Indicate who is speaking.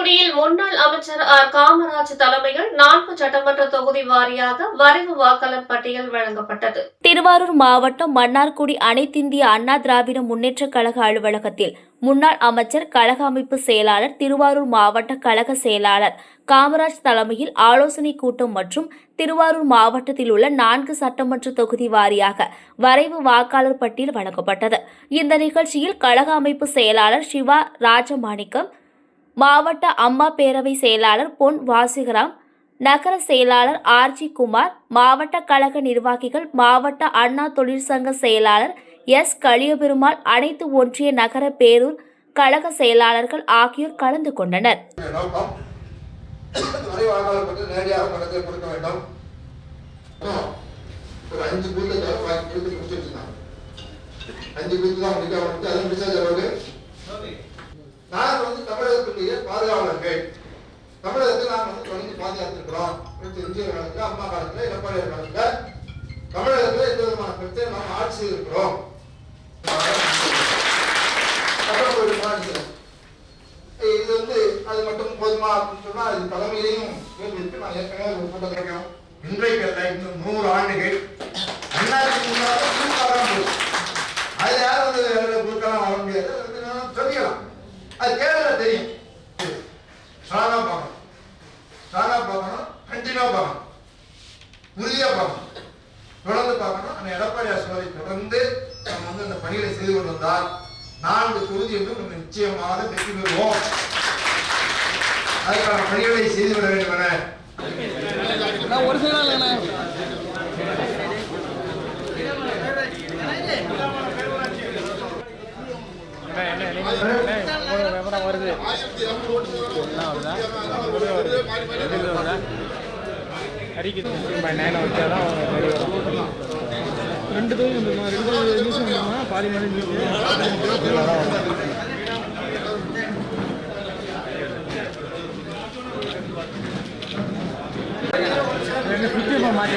Speaker 1: தூத்துக்குடியில் முன்னாள் அமைச்சர் ஆர் காமராஜ் தலைமையில் நான்கு சட்டமன்ற தொகுதி வாரியாக வரைவு வாக்காளர் பட்டியல் வழங்கப்பட்டது.
Speaker 2: திருவாரூர் மாவட்டம் மன்னார்குடி அனைத்திந்திய அண்ணா திராவிட முன்னேற்ற கழக அலுவலகத்தில் முன்னாள் அமைச்சர் கழக அமைப்பு செயலாளர் திருவாரூர் மாவட்ட கழக செயலாளர் காமராஜ் தலைமையில் ஆலோசனைக் கூட்டம் மற்றும் திருவாரூர் மாவட்டத்தில் உள்ள நான்கு சட்டமன்ற தொகுதி வாரியாக வரைவு வாக்காளர் பட்டியல் வழங்கப்பட்டது. இந்த நிகழ்ச்சியில் கழக அமைப்பு செயலாளர் சிவா ராஜமாணிக்கம் மாவட்ட அம்மா பேரவை செயலாளர் பொன் வாசிகராம் நகர செயலாளர் ஆர்ஜி குமார் மாவட்ட கழக நிர்வாகிகள் மாவட்ட அண்ணா தொழிற்சங்க செயலாளர் எஸ். களியபெருமாள் அனைத்து ஒன்றிய நகர பேரூர் கழக செயலாளர்கள் ஆகியோர் கலந்து கொண்டனர்.
Speaker 3: அஞ்சு நாங்கள் வந்து தமிழகத்துடைய பாதுகாவலர்கள் தமிழகத்தை நாம் வந்து தொடர்ந்து பாதுகாத்திருக்கிறோம் எம்ஜிஆர் காலத்தில் அம்மா காலத்தில் எடப்பாடியார் காலத்தில். தமிழகத்தில் எந்த விதமான பிரச்சனை நாம் ஆட்சி செய்திருக்கிறோம். இது வந்து அது மட்டும் போதுமா அப்படின்னு சொன்னா அது தலைமையிலையும் கேள்விக்கு நான் ஏற்கனவே ஒரு கூட்டம் கேட்கிறோம் இன்றைக்கு அல்ல இன்னும் நூறு ஆண்டுகள். அண்ணாக்கு முன்னால குறுக்காலாம் போகுது அது யாரும் வந்து குறுக்காலாம் வர முடியாது அது வந்து நான் சொல்லிக்கலாம் அது கேள்வியில தெரியும். ஸ்ட்ராங்கா பார்க்கணும் ஸ்ட்ராங்கா பார்க்கணும் கண்டினியூவா பார்க்கணும் உறுதியா பார்க்கணும் தொடர்ந்து பார்க்கணும் அந்த எடப்பாடியார் சோழரை தொடர்ந்து நம்ம வந்து அந்த பணிகளை செய்து கொண்டு வந்தால் நான்கு தொகுதி என்று நம்ம நிச்சயமாக வெற்றி பெறுவோம். அதுக்கான பணிகளை செய்து விட வேண்டும் என.
Speaker 4: நான் ஒரு சைடாக இல்லைண்ணே விவரம் வருது நேரம் வச்சா தான் ரெண்டு தொகுதி ரெண்டு நியூஸ் வந்துருமா பாதி மாதிரி நியூஸ் ரெண்டு ஃபிஃப்டி மாற்றி